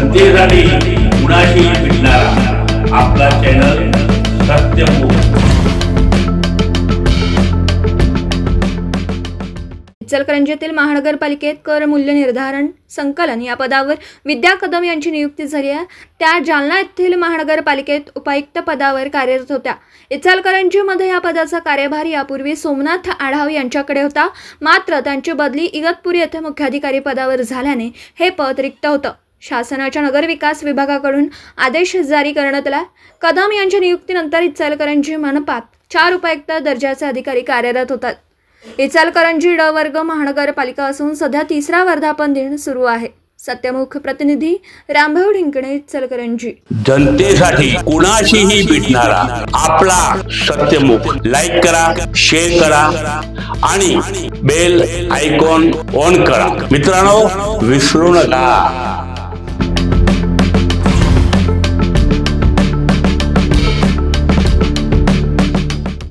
जनतेसाठी कुणाशी भेटणारा. आपला चॅनल इचलकरंजीतील महानगरपालिकेत कर मूल्य निर्धारण संकलन या पदावर विद्या कदम यांची नियुक्ती झाली आहे. त्या जालना येथील महानगरपालिकेत उपायुक्त पदावर कार्यरत होत्या. इचलकरंजीमध्ये या पदाचा कार्यभार यापूर्वी सोमनाथ आढाव यांच्याकडे होता. मात्र त्यांची बदली इगतपुरी येथे मुख्याधिकारी पदावर झाल्याने हे पद रिक्त होतं. शासनाच्या नगरविकास विभागाकडून आदेश जारी करण्यात आला. कदम यांच्या नियुक्तीनंतर इचलकरंजी मनपात चार उपायुक्त दर्जाचे अधिकारी कार्यरत होतात. इचलकरंजी ड वर्ग महानगरपालिका असून सध्या तिसरा वर्धापन दिन सुरू आहे. सत्यमुख प्रतिनिधी रामभाऊ ढिंकणे इचलकरंजी. जनतेसाठी कुणाशीही भेटणारा आपला सत्यमुख लाईक करा शेअर करा आणि बेल आयकॉन ऑन करा. मित्रांनो विसरू नका.